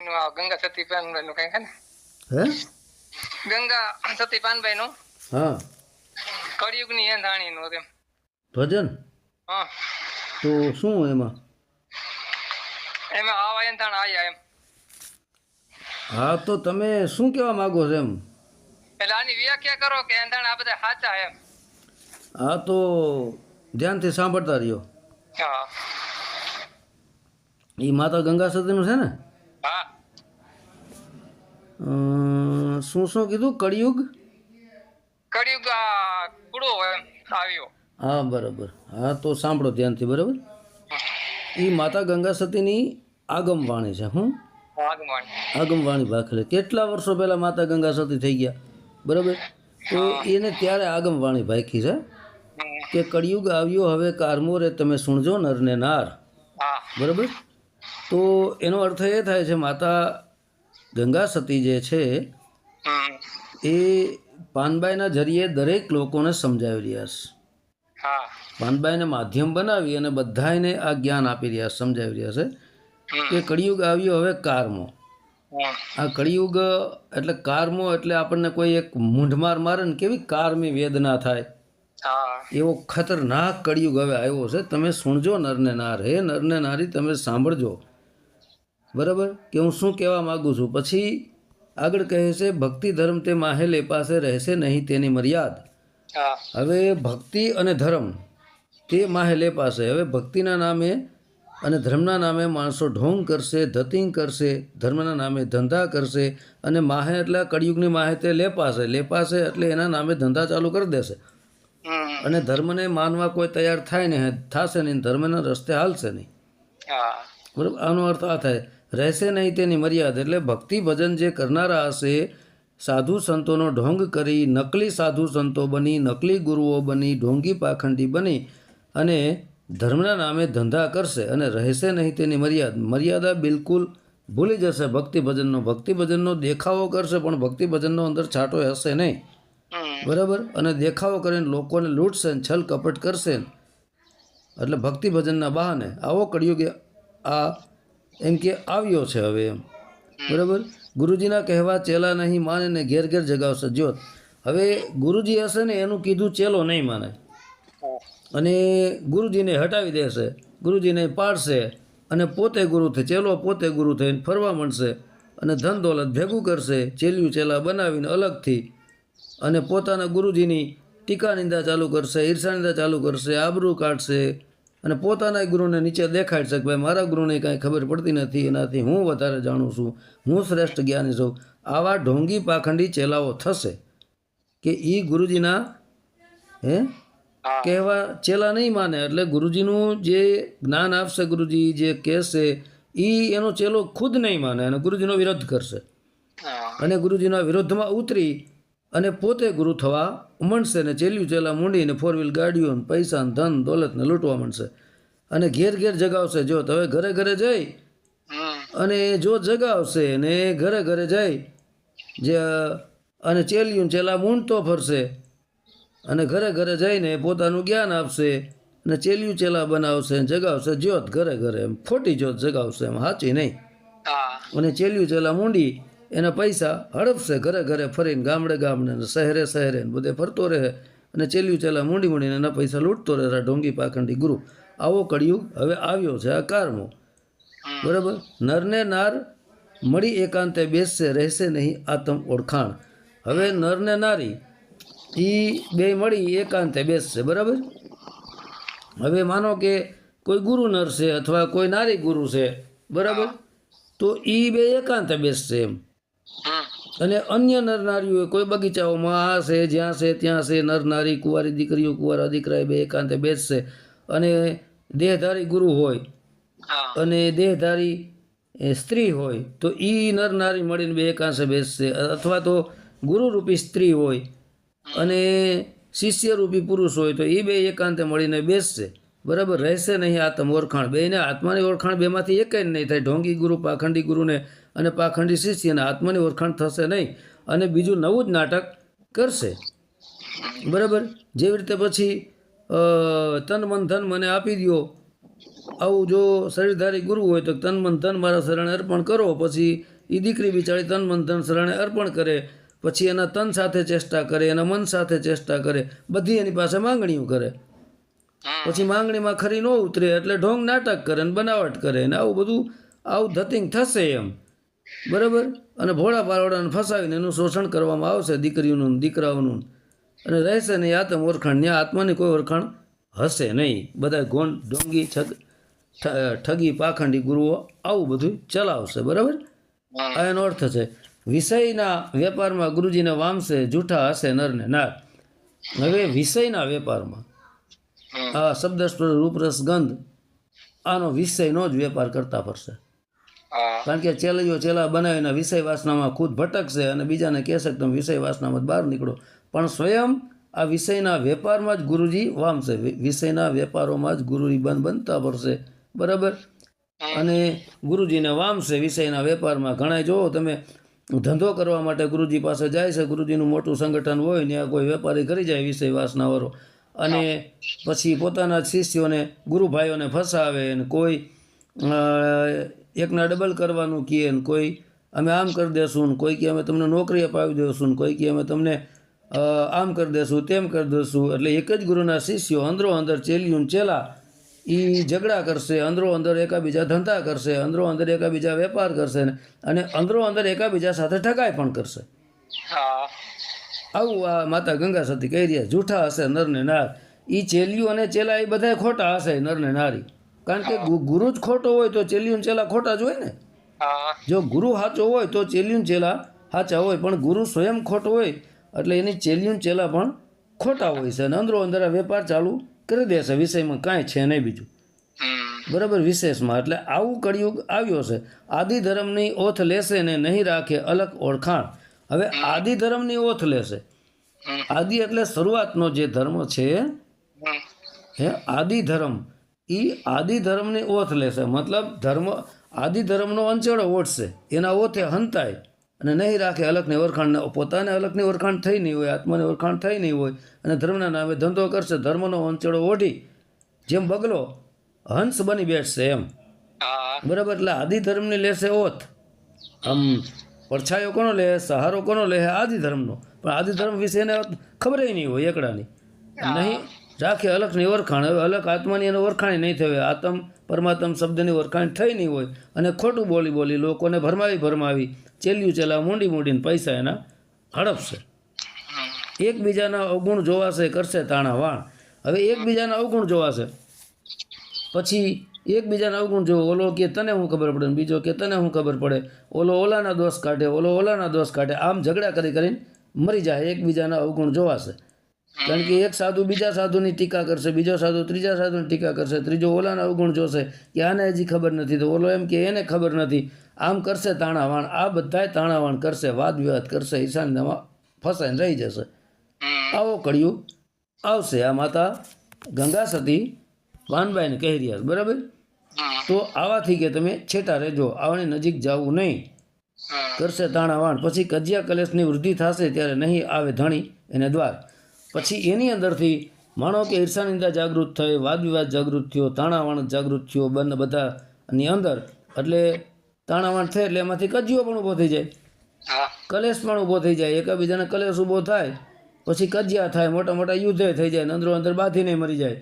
ગંગા સતીપાનભાઈ નું કઈ ને હે? ગંગા સતીપાનભાઈ નું? હા. કળિયુગની એંધાણી નું એમ. ભજન? હા. તો શું એમાં? એમાં આવા એંધાણ આયા એમ. હા તો તમે શું કહેવા માગો છો એમ? એટલે આની વ્યાખ્યા કરો કે એંધાણ આ બધા સાચા એમ. હા તો ધ્યાનથી સાંભળતા રહ્યો. હા. એ માતા ગંગા સતીનું છે ને? શું શું કીધું? કળિયુગ? કળિયુગ કુડો આવ્યો. હા બરાબર. હા તો સાંભળો ધ્યાનથી બરાબર? એ માતા ગંગા સતીની આગમવાણી છે હું આગમ આગમવાણી ભાખલે. કેટલા વર્ષો પહેલાં માતા ગંગા સતી થઈ ગયા? બરાબર? તો એને ત્યારે આગમવાણી ભાખી છે. કે કળિયુગ આવ્યો હવે કારમોરે તમે સુણજો નર ને નાર. હા. બરાબર? તો એનો અર્થ એ થાય છે માતા ગંગા સતી જે છે. એ પાનબાઈના જરીએ દરેક લોકોને સમજાવી રહ્યા છે. હા. પાનબાઈને માધ્યમ બનાવી અને બધાને આ જ્ઞાન આપી રહ્યા સમજાવી રહ્યા છે. કે કળિયુગ આવ્યો હવે કારમો. આ કળિયુગ એટલે કારમો એટલે આપણને કોઈ એક મૂંઢમાર મારે ને કેવી કારમી વેદના થાય? એવો ખતરનાક કળિયુગ હવે આવ્યો છે. તમે સુણજો નરને નાર. હે નરને નારી તમે સાંભળજો. બરાબર? કે હું શું કહેવા માગું છું? પછી આગળ કહે છે ભક્તિ ધર્મ તે માહેલે પાસે રહેશે નહીં તેની મર્યાદ. હવે ભક્તિ અને ધર્મ તે માહેલે પાસે. હવે ભક્તિના નામે અને ધર્મના નામે માણસો ઢોંગ કરશે ધતિંગ કરશે ધર્મના નામે ધંધા કરશે અને માહે એટલે કળિયુગની માહે તે લેપાશે લેપાશે એટલે એના નામે ધંધા ચાલુ કરી દેશે. અને ધર્મને માનવા કોઈ તૈયાર થાય નહીં થશે નહીં ધર્મના રસ્તે હાલશે નહીં. હા. બરાબર? આનો અર્થ આ થાય. રહેશે નહીં તેની મર્યાદા. એટલે ભક્તિ ભજન જે કરનારા હશે સાધુ સંતોનો ઢોંગ કરી નકલી સાધુ સંતો બની નકલી ગુરુઓ બની ઢોંગી પાખંડી બની અને ધર્મના નામે ધંધા કરશે અને રહેશે નહીં તેની મર્યાદા. મર્યાદા બિલકુલ ભૂલી જશે ભક્તિ ભજનનો ભક્તિ ભજનનો દેખાવો કરશે પણ ભક્તિ ભજનનો અંદર છાંટો હશે નહીં. બરાબર? અને દેખાવો કરીને લોકોને લૂંટશે ને છલ કપટ કરશે એટલે ભક્તિ ભજનના બહાને આવો કળિયુગ આ એમ કે આવ્યો છે હવે એમ. બરાબર? ગુરુજીના કહેવા ચેલા નહીં માને ને ઘેર ઘેર જગાવશે. જ્યોત હવે ગુરુજી હશે ને એનું કીધું ચેલો નહીં માને. અને ગુરુજીને હટાવી દેશે, ગુરુજીને પાડશે અને પોતે ગુરુ થઈ ચેલો પોતે ગુરુ થઈને ફરવા માંડશે અને ધન દોલત ભેગું કરશે, ચેલ્યું ચેલા બનાવીને અલગથી અને પોતાના ગુરુજીની ટીકા નિંદા ચાલુ કરશે, ઈર્ષા નિંદા ચાલુ કરશે, આબરૂ કાઢશે અને પોતાના ગુરુને નીચે દેખાડશે કે ભાઈ મારા ગુરુને કાંઈ ખબર પડતી નથી એનાથી હું વધારે જાણું છું હું શ્રેષ્ઠ જ્ઞાની છું. આવા ઢોંગી પાખંડી ચેલાઓ થશે કે એ ગુરુજીના હે? હા. કહેવા ચેલા નહીં માને એટલે ગુરુજીનું જે જ્ઞાન આપશે ગુરુજી જે કહેશે એ એનો ચેલો ખુદ નહીં માને અને ગુરુજીનો વિરોધ કરશે. અને ગુરુજીના વિરોધમાં ઉતરી અને પોતે ગુરુ થવા માંડશે ને ચેલ્યું ચેલા મૂંડીને ફોર વ્હીલ ગાડીઓ ને પૈસા ધન દોલતને લૂંટવા માંડશે. અને ઘેર ઘેર જગાવશે. જો હવે ઘરે ઘરે જઈ. અને જો જગાવશે ને ઘરે ઘરે જઈ જે અને ચેલિયું ચેલા મૂંડતો ફરશે. અને ઘરે ઘરે જઈને પોતાનું જ્ઞાન આપશે અને ચેલ્યું ચેલા બનાવશે જગાવશે. જ્યોત ઘરે ઘરે એમ ખોટી જ્યોત જગાવશે એમ સાચી નહીં? અને ચેલિયું ચેલા મૂંડી એના પૈસા હડપશે ઘરે ઘરે ફરીને ગામડે ગામડે ને શહેરે શહેરે ને બધે ફરતો રહે અને ચેલ્યું ચેલા મૂંડી મૂંડીને એના પૈસા લૂંટતો રહે ઢોંગી પાખંડી ગુરુ આવો કળિયુગ હવે આવ્યો છે આ કારમો બરાબર? નરને નાર, મળી એકાંતે બેસશે, રહેશે નહીં આતમ ઓળખાણ. હવે નરને નારી એ બે મળી એકાંતે બેસશે, બરાબર? હવે માનો કે કોઈ ગુરુ નર છે અથવા કોઈ નારી ગુરુ છે, બરાબર? તો એ બે એકાંતે બેસશે એમ. અને અન્ય નર નારીઓ કોઈ બગીચાઓમાં આ છે જ્યાં છે ત્યાં છે નર નારી કુંવારી દીકરીઓ કુંવારા દીકરા બે એકાંતે બેસશે. અને દેહધારી ગુરુ હોય અને દેહધારી સ્ત્રી હોય તો એ નર નારી મળીને બે એકાંશે બેસશે. અથવા તો ગુરુરૂપી સ્ત્રી હોય અને શિષ્યરૂપી પુરુષ હોય તો એ બે એકાંતે મળીને બેસશે. બરાબર? રહેશે નહીં આત્મ ઓળખાણ. બેને આત્માની ઓળખાણ બેમાંથી એક જ નહીં થાય. ઢોંગી ગુરુ પાખંડી ગુરુને અને પાખંડી શિષ્યને આત્માની ઓળખાણ થશે નહીં અને બીજું નવું જ નાટક કરશે. બરાબર? જેવી રીતે પછી તન મન ધન મને આપી દો આવું જો શરીરધારી ગુરુ હોય તો તન મન ધન મારા શરણે અર્પણ કરો. પછી એ દીકરી બિચારી તન મન ધન શરણે અર્પણ કરે. પછી એના તન સાથે ચેષ્ટા કરે, એના મન સાથે ચેષ્ટા કરે. બધી એની પાસે માંગણીઓ કરે. પછી માંગણીમાં ખરી ન ઉતરે એટલે ઢોંગ નાટક કરે ને બનાવટ કરે ને આવું બધું આવું ધતિંગ થશે એમ. બરાબર? અને ભોળા પારોડાને ફસાવીને એનું શોષણ કરવામાં આવશે દીકરીઓનું દીકરાઓનું. અને રહેશે નહીં આત્મ ઓળખાણ. ત્યાં આત્માની કોઈ ઓળખાણ હશે નહીં. બધા ગોંડ ડોંગી છગ ઠ- ઠગી પાખંડી ગુરુઓ આવું બધું ચલાવશે. બરાબર? આ એનો અર્થ છે. વિષયના વેપારમાં ગુરુજીને વામશે જૂઠા હશે નરને. નાર હવે વિષયના વેપારમાં. આ શબ્દ રૂપરસ ગંધ આનો વિષયનો જ વેપાર કરતા પડશે કારણ કે ચેલીઓ ચેલા બનાવીને વિષય વાસનામાં ખુદ ભટકશે અને બીજાને કહેશે કે તમે વિષય વાસનામાં બહાર નીકળો. પણ સ્વયં આ વિષયના વેપારમાં જ ગુરુજી વામશે. વિષયના વેપારોમાં જ ગુરુજી બંધ બનતા પડશે બરાબર? અને ગુરુજીને વામશે વિષયના વેપારમાં. ઘણા જોવો તમે ધંધો કરવા માટે ગુરુજી પાસે જાય છે. ગુરુજીનું મોટું સંગઠન હોય ને આ કોઈ વેપારી કરી જાય વિષય વાસનાવાળો. અને પછી પોતાના જ શિષ્યોને ગુરુભાઈઓને ફસાવે અને કોઈ એકના ડબલ કરવાનું કહે ને કોઈ અમે આમ કરી દેશું ને કોઈ કે અમે તમને નોકરી અપાવી દઈશું ને કોઈ કે અમે તમને આમ કરી દેશું તેમ કરી દઈશું એટલે એક જ ગુરુના શિષ્યો અંદરો અંદર ચેલિયું ચેલા એ ઝઘડા કરશે અંદરો અંદર એકાબીજા ધંધા કરશે અંદરો અંદર એકાબીજા વેપાર કરશે ને અને અંદરો અંદર એકાબીજા સાથે ઠગાઈ પણ કરશે. હા. આવું આ માતા ગંગા સતી કહી રહ્યા જૂઠા હશે નર ને નાર. એ ચેલિયું અને ચેલા એ બધા ખોટા હશે નર ને નારી. કારણ કે ગુરુ જ ખોટો હોય તો ચેલિયું ચેલા ખોટા જ હોય ને. જો ગુરુ સાચો હોય તો ચેલિયું ચેલા સાચા હોય પણ ગુરુ સ્વયં ખોટો હોય એટલે એની ચેલિયું ચેલા પણ ખોટા હોય છે અને અંદરો અંદર આ વેપાર ચાલુ કરી દેશે વિષયમાં કાંઈ છે નહીં બીજું. બરાબર વિશેષમાં. એટલે આવું કળિયુગ આવ્યો છે. આદિ ધર્મની ઓથ લેશે ને નહીં રાખે અલગ ઓળખાણ. હવે આદિ ધર્મની ઓથ લેશે. આદિ એટલે શરૂઆતનો જે ધર્મ છે હે આદિ ધર્મ. એ આદિ ધર્મની ઓથ લેશે. મતલબ ધર્મ આદિ ધર્મનો અંચળો ઓઠશે. એના ઓથે હંતાય. અને નહીં રાખે અલગની ઓળખાણ પોતાને અલગની ઓળખાણ થઈ નહીં હોય આત્માની ઓળખાણ થઈ નહીં હોય. અને ધર્મના નામે ધંધો કરશે. ધર્મનો અંચળો ઓઢી. જેમ બગલો હંસ બની બેસશે એમ. બરાબર? એટલે આદિ ધર્મની લેશે ઓથ. આમ પડછાયો કોનો લે? સહારો કોનો લે? આદિ ધર્મનો. પણ આદિ ધર્મ વિશે એને ખબર નહીં હોય એકડાની. નહીં રાખે અલગની ઓળખાણ હવે અલગ આત્માની એને ઓળખાણ નહીં થઈ આત્મ પરમાત્મ શબ્દની ઓળખાણ થઈ નહીં હોય. અને ખોટું બોલી બોલી લોકોને ભરમાવી ભરમાવી ચેલ્યું ચેલા મૂંડી મૂંડીને પૈસા એના હડપશે. એકબીજાના અવગુણ જોવાશે, કરશે તાણા વાણ. હવે એકબીજાના અવગુણ જોવાશે. પછી એકબીજાના અવગુણ જોવો. ઓલો કે તને શું ખબર પડે બીજો કે તને શું ખબર પડે. ઓલો ઓલાના દોષ કાઢે, ઓલો ઓલાના દોષ કાઢે. આમ ઝઘડા કરી કરીને મરી જાય, એકબીજાના અવગુણ જોવાશે. કારણ કે એક સાધુ બીજા સાધુની ટીકા કરશે બીજો સાધુ ત્રીજા સાધુની ટીકા કરશે ત્રીજો ઓલાના અવગુણ જોશે કે આને હજી ખબર નથી. તો ઓલો એમ કે એને ખબર નથી. આમ કરશે તાણાવાણ આ બધાય તાણાવાણ કરશે વાદ વિવાદ કરશે ઈશાનમાં ફસાઈને રહી જશે. આવો કળિયું આવશે. આ માતા ગંગા સતી વાનબાઈને કહી રહ્યા બરાબર? તો આવાથી કે તમે છેટા રહેજો આવણી નજીક જવું નહીં. કરશે તાણાવાણ. પછી કજિયા કલેશની વૃદ્ધિ થશે ત્યારે નહીં આવે ધણી એને દ્વાર. પછી એની અંદરથી માણો કે ઈર્ષાનિંદા જાગૃત થઈ વાદ વિવાદ જાગૃત થયો તાણાવાણ જાગૃત થયો બંને બધાની અંદર. એટલે તાણાવાણ થાય એટલે એમાંથી કજિયો પણ ઊભો થઈ જાય. કલેશ પણ ઊભો થઈ જાય એકાબીજાને કલેશ ઊભો થાય પછી કજિયા થાય મોટા મોટા યુદ્ધે થઈ જાય અંદરો અંદર બાંધીને મરી જાય.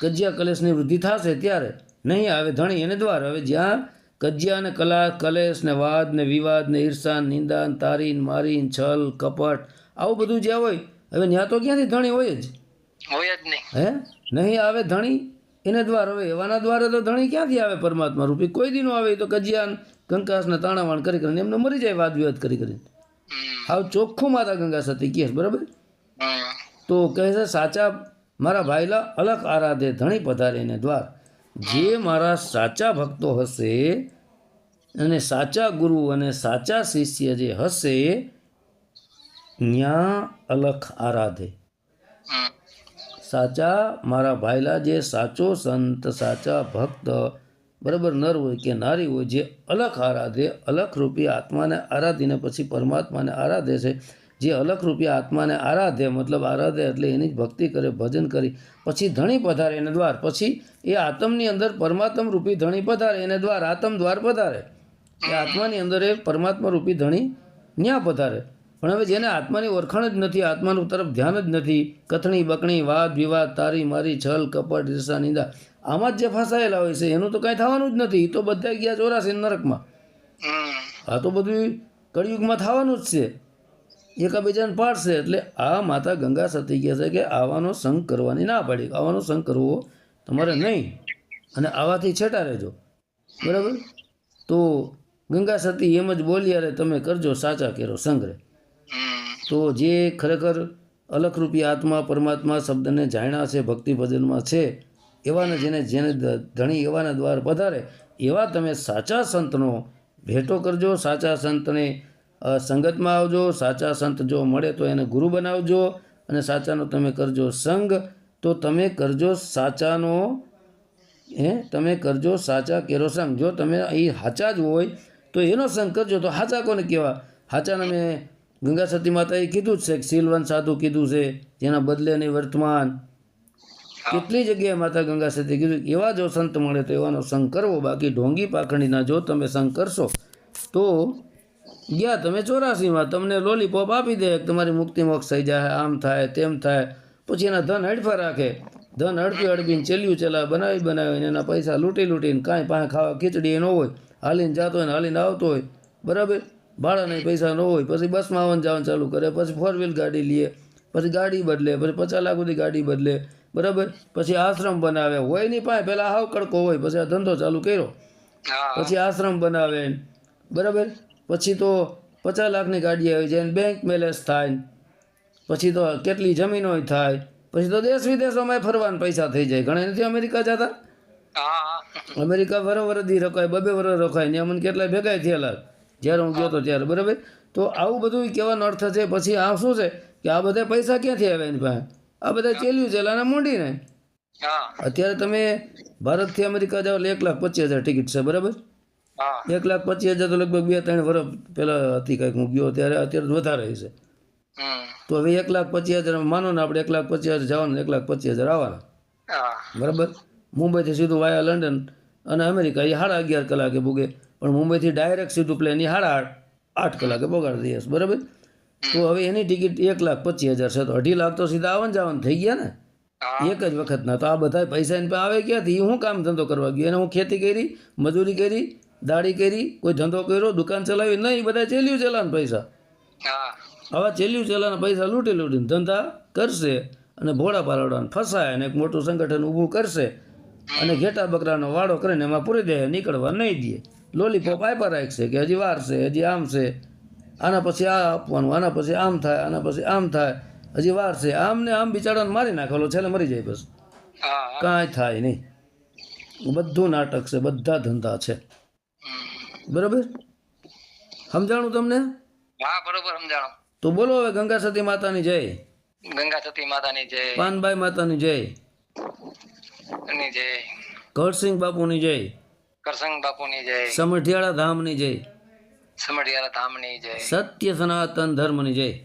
કજિયા કલેશની વૃદ્ધિ થશે ત્યારે. નહીં આવે ધણી એને દ્વાર. હવે જ્યાં કજિયા ને કલા કલેશ ને વાદ ને વિવાદ ને ઈર્ષા નિંદાન નિંદા તારીન મારીન છલ કપટ આવું બધું જ્યાં હોય હવે ત્યાં તો ક્યાંથી ધણી હોય જ? હોય જ નહીં. હે? નહીં આવે ધણી? એને દ્વાર હવે એવાના દ્વારે તો ધણી ક્યાંથી આવે પરમાત્મા રૂપી? કોઈ દી આવે તો કજિયા કંકાસને કંકાસ તાણાવાણ કરી કરીને એમને મરી જાય વાદ વિવાદ કરી કરીને. આવ ચોખ્ખું માતા ગંગા સતી કહે બરાબર? તો કહે છે સાચા મારા ભાઈલા અલગ આરાધે ધણી પધારીને દ્વાર. જે મારા સાચા ભક્તો હશે અને સાચા ગુરુ અને સાચા શિષ્ય જે હશે ત્યાં અલખ આરાધે. સાચા મારા ભાઈલા જે સાચો સંત, સાચા ભક્ત, બરાબર નર હોય કે નારી હોય, જે અલખ આરાધે, અલખ રૂપી આત્માને આરાધીને પછી પરમાત્માને આરાધે છે, જે અલખ રૂપી આત્માને આરાધે, મતલબ આરાધે એટલે એની જ ભક્તિ કરે, ભજન કરી, પછી ધણી પધારે એને દ્વાર, પછી એ આત્મની અંદર પરમાત્મ રૂપી ધણી પધારે, એને દ્વાર આત્મ દ્વાર પધારે. એ આત્માની અંદર એ પરમાત્મા રૂપી ધણી ન્યા પધારે. પણ હવે જેને આત્માની ઓળખાણ જ નથી આત્માનું તરફ ધ્યાન જ નથી કથણી બકણી વાદ વિવાદ તારી મારી છલ કપટ ઈર્ષા નિંદા આમાં જ જે ફસાયેલા હોય છે એનું તો કાંઈ થવાનું જ નથી એ તો બધા ગયા ચોરાસી નરકમાં. આ તો બધું કળિયુગમાં થવાનું જ છે. એકાબીજાને પાડશે એટલે આ માતા ગંગા સતી કહે છે કે આવાનો સંગ કરવાની ના પાડી. આવાનો સંગ કરવો તમારે નહીં. અને આવાથી છેટા રહેજો. બરાબર? તો ગંગા સતી એમ જ બોલી અરે તમે કરજો સાચા કેરો સંગ્રહ તો જે ખરેખર અલખરૂપી આત્મા, પરમાત્મા શબ્દને જાણ્યા છે ભક્તિ ભજનમાં છે, એવાને જેને જેને ધણી એવાના દ્વાર પધારે, એવા તમે સાચા સંતનો ભેટો કરજો, સાચા સંતને સંગતમાં આવજો, સાચા સંત જો મળે તો એને ગુરુ બનાવજો અને સાચાનો તમે કરજો સંગ, તો તમે કરજો સાચાનો, હે, તમે કરજો સાચા કેરો સંગ. જો તમે એ હાચા જ હોય, તો એનો સંગ કરજો. તો હાચા કોને કહેવા? હાચાને મેં ગંગા સતી માતાએ કીધું જ છે કે શીલવંત સાધુ કીધું છે જેના બદલે નહીં વર્તમાન કેટલી જગ્યાએ માતા ગંગા સતી કીધું કે એવા જો સંત મળે તો એવાનો સંગ કરવો બાકી ઢોંગી પાખણીના જો તમે સંગ કરશો તો ગયા તમે ચોરાસીમાં તમને લોલીપોપ આપી દે તમારી મુક્તિ મોક્ષ થઈ જાય આમ થાય તેમ થાય. પછી એના ધન હડફા રાખે. ધન હડપી હડપીને ચેલ્યું ચલા બનાવી બનાવીને એના પૈસા લૂંટી લૂંટીને કાંઈ પાસે ખાવા ખીચડી ન હોય. હાલીને જતો હોય ને હાલીને આવતો હોય. બરાબર? ભાડાના પૈસા ન હોય પછી બસમાં આવવાનું જવાનું ચાલુ કરે પછી ફોર વ્હીલ ગાડી લઈએ પછી ગાડી બદલે પછી પચાસ લાખ સુધી ગાડી બદલે બરાબર? પછી આશ્રમ બનાવે હોય નહીં પાસે પહેલાં હાવ કડકો હોય પછી આ ધંધો ચાલુ કર્યો. પછી આશ્રમ બનાવે બરાબર? પછી તો પચાસ લાખની ગાડી આવી જાય બેંક બેલેન્સ થાય પછી તો કેટલી જમીનો થાય પછી તો દેશ વિદેશોમાં ફરવાના પૈસા થઈ જાય. ઘણા નથી અમેરિકા જતા? અમેરિકા વર વરદી રોકાય બબે વર રોકાય ને અમને કેટલાય ભેગા થયેલા. જ્યારે હું ગયો હતો ત્યારે બરાબર? તો આવું બધું કહેવાનો અર્થ છે પછી આ શું છે? કે આ બધા પૈસા ક્યાંથી આવ્યા એની પાસે? આ બધા ચેલ્યું ચેલાના મૂંડીને ને અત્યારે તમે ભારતથી અમેરિકા જાઓ એટલે એક લાખ પચીસ હજાર ટિકિટ છે બરાબર? એક લાખ પચીસ હજાર તો લગભગ બે ત્રણ વર્ષ પહેલાં હતી કંઈક હું ગયો ત્યારે અત્યારે વધારે છે. તો હવે એક લાખ પચીસ હજાર માનો ને આપણે એક લાખ પચીસ હજાર જવાનું એક લાખ પચીસ હજાર આવવાના. બરાબર? મુંબઈથી સીધું વાયા લંડન અને અમેરિકા એ સાડા અગિયાર કલાકે પૂગે પણ મુંબઈથી ડાયરેક્ટ સીધું પ્લેન એ સાડા આઠ આઠ કલાકે પગાડી દઈએ બરાબર? તો હવે એની ટિકિટ એક લાખ પચીસ હજાર છે તો અઢી લાખ તો સીધા આવન જાવન થઈ ગયા ને? એક જ વખતના તો આ બધા પૈસા એની આવે ક્યાંથી? હું કામ ધંધો કરવા ગયો? એને હું ખેતી કરી મજૂરી કરી દાડી કરી કોઈ ધંધો કર્યો દુકાન ચલાવી? નહીં બધા ચેલ્યું ચલાન પૈસા. આવા ચેલ્યું ચલાના પૈસા લૂંટી લૂંટીને ધંધા કરશે અને ભોળા પાલવડાને ફસાય અને એક મોટું સંગઠન ઊભું કરશે અને ઘેટા બકરાનો વાડો કરીને એમાં પૂરી દે નીકળવા નહીં દે. લોલીપોપ આપ્યા રાખશે કે હજી વાર છે હજી આમ છે આના પછી આ આપવાનું આના પછી આમ થાય આના પછી આમ થાય હજી વાર છે આમ ને આમ બિચારાને મારી નાખેલો છેલ્લે મરી જાય બસ કાંઈ થાય નહીં બધું નાટક છે બધા ધંધા છે બરોબર સમજાણું તમને હા બરોબર સમજાણું તો બોલો હવે ગંગા સતી માતાની જય ગંગા સતી માતાની જય પાનભાઈ માતાની જય જય કરસિંહ બાપુની જય કરસંગ બાપુની જય. સમઢિયાળા ધામની જય. સમઢિયાળા ધામની જય. સત્ય સનાતન ધર્મની જય.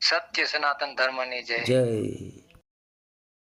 સત્ય સનાતન ધર્મની જય. જય.